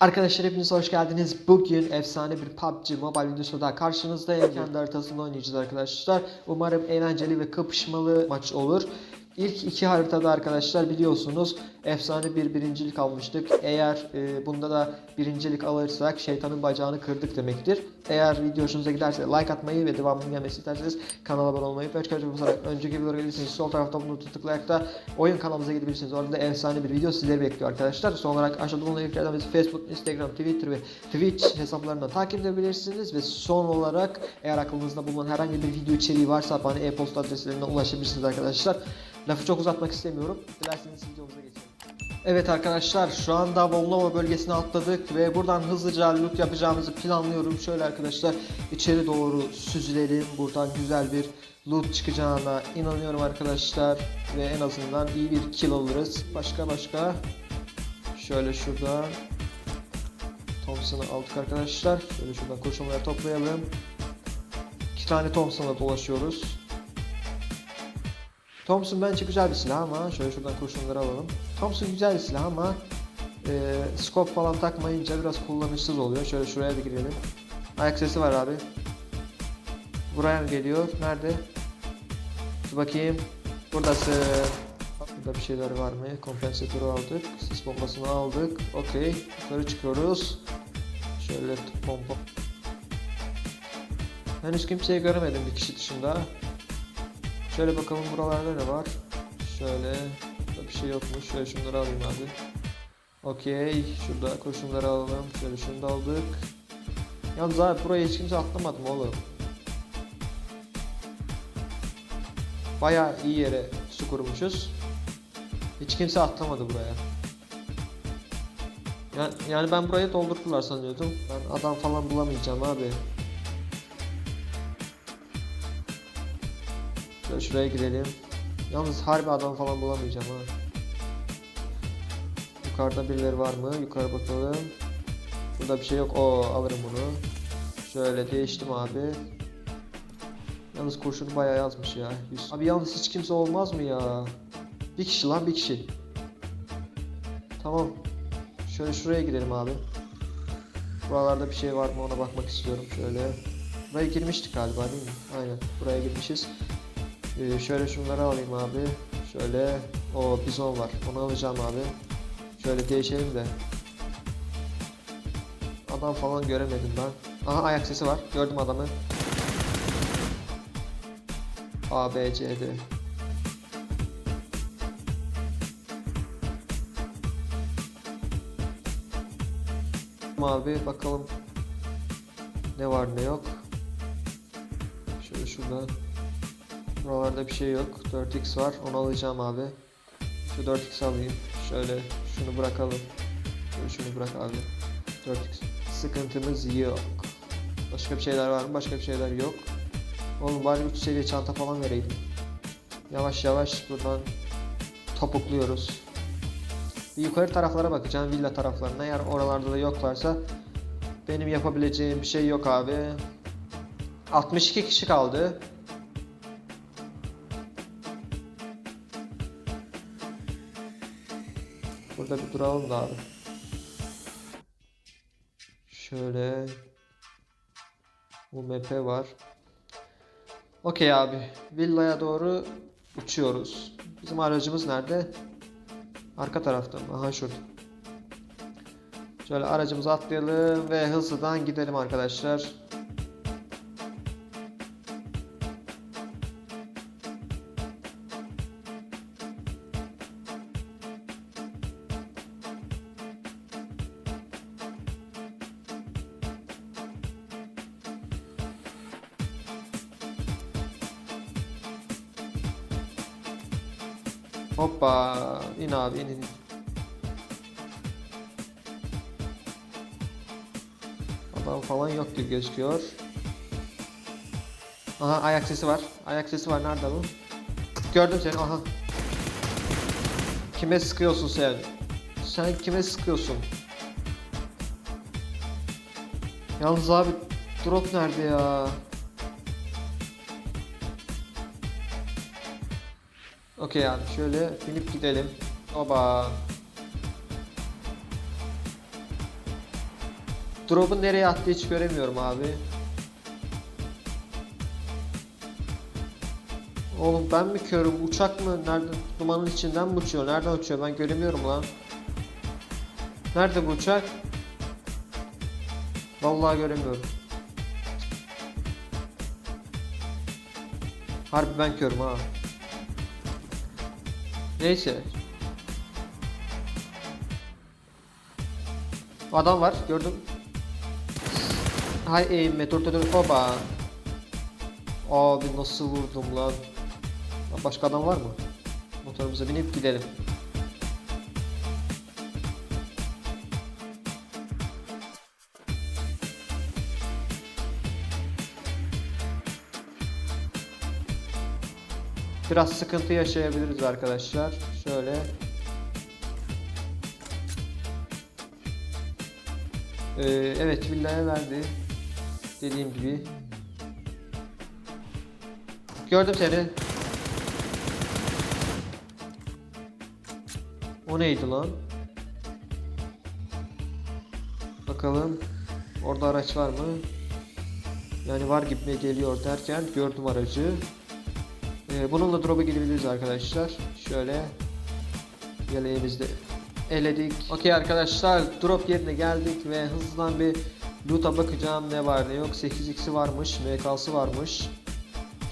Arkadaşlar hepiniz hoş geldiniz. Bugün efsane bir PUBG Mobile videosu daha karşınızdayım. Kendi haritasında oynayacağız arkadaşlar. Umarım eğlenceli ve kapışmalı maç olur. İlk iki haritada arkadaşlar biliyorsunuz efsane bir birincilik almıştık. Eğer e, bunda da birincilik alırsak şeytanın bacağını kırdık demektir. Eğer video hoşunuza giderse like atmayı ve devamını gelmesi isterseniz kanala abone olmayı ve çıkarcı basarak önceki videolara gelirseniz sol tarafta bunu tıklayarak da oyun kanalımıza gidebilirsiniz. Orada da efsane bir video sizleri bekliyor arkadaşlar. Son olarak aşağıda bulunan linklerden bizi Facebook, Instagram, Twitter ve Twitch hesaplarından takip edebilirsiniz ve son olarak eğer aklınızda bulunan herhangi bir video içeriği varsa bana e-posta adreslerinden ulaşabilirsiniz arkadaşlar. Lafı çok uzatmak istemiyorum. Dilerseniz videomuza geçelim. Evet arkadaşlar şu anda Volnova bölgesine atladık ve buradan hızlıca loot yapacağımızı planlıyorum. Şöyle arkadaşlar içeri doğru süzülelim. Buradan güzel bir loot çıkacağına inanıyorum arkadaşlar. Ve en azından iyi bir kill alırız. Başka başka. Şöyle şuradan. Thompson'ı aldık arkadaşlar. Şöyle şuradan kurşunları toplayalım. İki tane Thompson'la dolaşıyoruz. Thompson bence güzel bir silah ama şöyle şuradan kurşunları alalım. Thompson güzel bir silah ama e, scope falan takmayınca biraz kullanışsız oluyor. Şöyle şuraya da girelim. Ayak sesi var abi. Mı geliyor? Nerede? Dur bakayım. Buradasın. Burada bir şeyler var mı? Kompensatörü aldık. Sis bombasını aldık. Okey. Yukarı çıkıyoruz. Şöyle bomba. Henüz kimseyi göremedim bir kişi dışında. Şöyle bakalım buralarda ne var. Şöyle bir şey yokmuş. Şöyle şunları alayım abi. Okey. Şurada kurşunları alalım. Şöyle şunu da aldık. Yalnız abi buraya hiç kimse atlamadı mı oğlum? Baya iyi yere su kurmuşuz. Hiç kimse atlamadı buraya. Yani, yani ben burayı doldurdular sanıyordum. Ben adam falan bulamayacağım abi. Şöyle şuraya girelim. Yalnız harbi adam falan bulamayacağım ha. Yukarıda birileri var mı? Yukarı bakalım. Burada bir şey yok. O alırım bunu. Şöyle değiştim abi. Yalnız kurşunu bayağı yazmış ya. Abi yalnız hiç kimse olmaz mı ya? Bir kişi lan bir kişi. Tamam. Şöyle şuraya gidelim abi. Buralarda bir şey var mı ona bakmak istiyorum. Şöyle. Buraya girmiştik galiba değil mi? Aynen. Buraya girmişiz. Ee, şöyle şunları alayım abi. Şöyle o bizon var. Onu alacağım abi. Şöyle değişelim de. Adam falan göremedim ben. Aha ayak sesi var. Gördüm adamı. A B C D. Abi bakalım ne var ne yok. Şöyle şurada. Buralarda bir şey yok. 4x var. Onu alacağım abi. Şu 4x alayım. Şöyle şunu bırakalım. Şöyle şunu bırak abi. 4x. Sıkıntımız yok. Başka bir şeyler var mı? Başka bir şeyler yok. Oğlum bari 3 seviye çanta falan vereydim. Yavaş yavaş buradan topukluyoruz. Bir yukarı taraflara bakacağım. Villa taraflarına. Eğer oralarda da yoklarsa benim yapabileceğim bir şey yok abi. 62 kişi kaldı. Burada bir duralım da abi. Şöyle UMP var. Okey abi. Villaya doğru uçuyoruz. Bizim aracımız nerede? Arka tarafta mı? Aha şurada. Şöyle aracımızı atlayalım ve hızlıdan gidelim arkadaşlar. Hoppa. in abi in in. Adam falan yok gibi gözüküyor. Aha ayak sesi var. Ayak sesi var. Nerede bu? Gördüm seni. Aha. Kime sıkıyorsun sen? Sen kime sıkıyorsun? Yalnız abi drop nerede ya? Okey abi şöyle binip gidelim. Oba. Drop'un nereye attı hiç göremiyorum abi. Oğlum ben mi körüm? Uçak mı? Nerede? Dumanın içinden mi uçuyor? Nereden uçuyor? Ben göremiyorum lan. Nerede bu uçak? Vallahi göremiyorum. Harbi ben körüm ha. Neyse. Adam var gördüm. Hay dur dur dur baba. Abi nasıl vurdum lan. Başka adam var mı? Motorumuza binip gidelim. Biraz sıkıntı yaşayabiliriz arkadaşlar. Şöyle. Ee, evet villaya verdi. Dediğim gibi. Gördüm seni. O neydi lan? Bakalım. Orada araç var mı? Yani var gibime geliyor derken gördüm aracı. Ee, bununla drop'a gidebiliriz arkadaşlar. Şöyle yeleğimizde eledik. Okey arkadaşlar drop yerine geldik ve hızlıdan bir loot'a bakacağım ne var ne yok. 8x'i varmış, MK'sı varmış.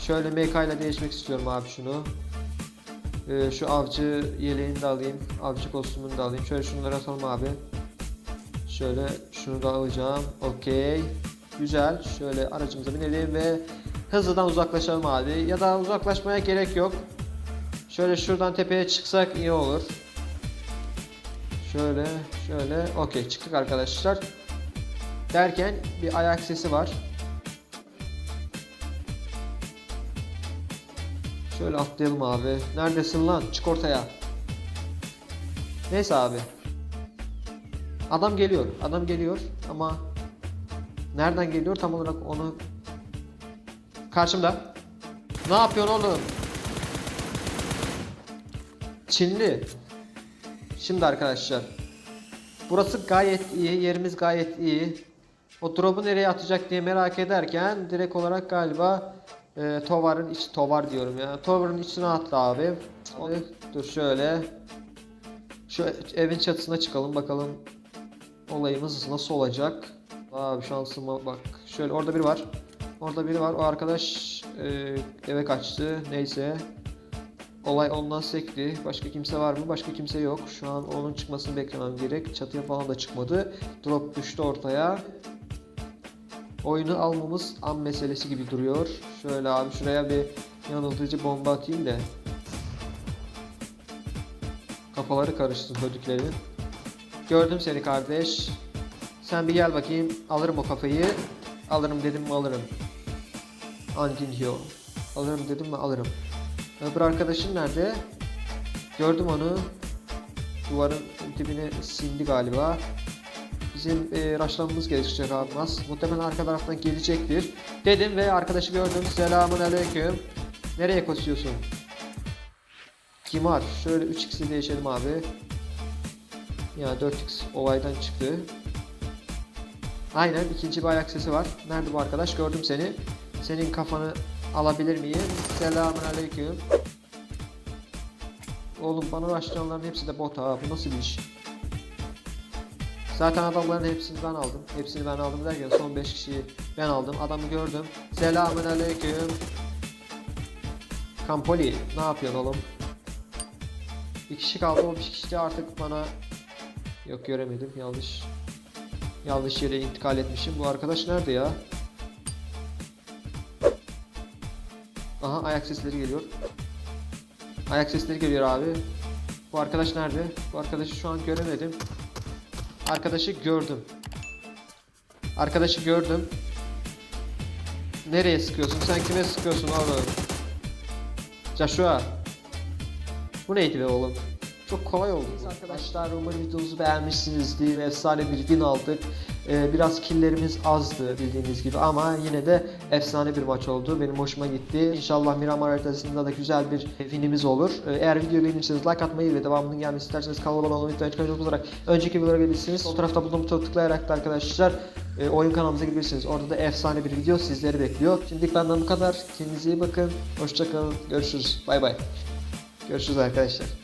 Şöyle MK ile değişmek istiyorum abi şunu. Ee, şu avcı yeleğini de alayım. Avcı kostümünü de alayım. Şöyle şunları atalım abi. Şöyle şunu da alacağım. Okey. Güzel. Şöyle aracımıza binelim ve hızlıdan uzaklaşalım abi. Ya da uzaklaşmaya gerek yok. Şöyle şuradan tepeye çıksak iyi olur. Şöyle, şöyle. Okey çıktık arkadaşlar. Derken bir ayak sesi var. Şöyle atlayalım abi. Neredesin lan? Çık ortaya. Neyse abi. Adam geliyor. Adam geliyor ama nereden geliyor tam olarak onu karşımda. Ne yapıyorsun oğlum? Çinli. Şimdi arkadaşlar. Burası gayet iyi. Yerimiz gayet iyi. O drop'u nereye atacak diye merak ederken direkt olarak galiba e, Tovar'ın iç Tovar diyorum ya. Tovar'ın içine attı abi. Dur şöyle. Şu evin çatısına çıkalım bakalım olayımız nasıl olacak. Abi şansıma bak. Şöyle orada biri var. Orada biri var. O arkadaş e, eve kaçtı. Neyse. Olay ondan sekti. Başka kimse var mı? Başka kimse yok. Şu an onun çıkmasını beklemem gerek. Çatıya falan da çıkmadı. Drop düştü ortaya. Oyunu almamız an meselesi gibi duruyor. Şöyle abi şuraya bir yanıltıcı bomba atayım da. Kafaları karıştı hödüklerin. Gördüm seni kardeş. Sen bir gel bakayım. Alırım o kafayı. Alırım dedim mi alırım. Antinhio. Alırım dedim mi alırım. Öbür arkadaşın nerede? Gördüm onu. Duvarın dibine sindi galiba. Bizim e, raşlamamız gerekecek. Nasıl? Muhtemelen arka taraftan gelecektir. Dedim ve arkadaşı gördüm. Selamun aleyküm. Nereye koşuyorsun? Kim var? Şöyle 3x'i değişelim abi. Ya 4x olaydan çıktı. Aynen ikinci bir ayak sesi var. Nerede bu arkadaş? Gördüm seni. Senin kafanı alabilir miyim? Selamun aleyküm. Oğlum bana uğraştıranların hepsi de bot ha. Bu nasıl bir iş? Zaten adamların hepsini ben aldım. Hepsini ben aldım derken son 5 kişiyi ben aldım. Adamı gördüm. Selamun aleyküm. Kampoli ne yapıyorsun oğlum? Bir kişi kaldı o bir kişi de artık bana Yok göremedim yanlış Yanlış yere intikal etmişim. Bu arkadaş nerede ya? Aha ayak sesleri geliyor. Ayak sesleri geliyor abi. Bu arkadaş nerede? Bu arkadaşı şu an göremedim. Arkadaşı gördüm. Arkadaşı gördüm. Nereye sıkıyorsun? Sen kime sıkıyorsun oğlum? Joshua. Bu neydi be oğlum? Çok kolay oldu. Arkadaşlar umarım videomuzu beğenmişsinizdir. Efsane bir win aldık. Ee, biraz killerimiz azdı bildiğiniz gibi ama yine de efsane bir maç oldu. Benim hoşuma gitti. İnşallah Miramar haritasında da güzel bir winimiz olur. Ee, eğer videoyu beğenirseniz like atmayı ve devamının gelmesi isterseniz kanala abone olmayı unutmayın. Çıkacak olarak önceki videolara gelebilirsiniz. O tarafta bulduğum butona tıklayarak da arkadaşlar e, oyun kanalımıza gidebilirsiniz. Orada da efsane bir video sizleri bekliyor. Şimdilik benden bu kadar. Kendinize iyi bakın. Hoşçakalın. Görüşürüz. Bay bay. Görüşürüz arkadaşlar.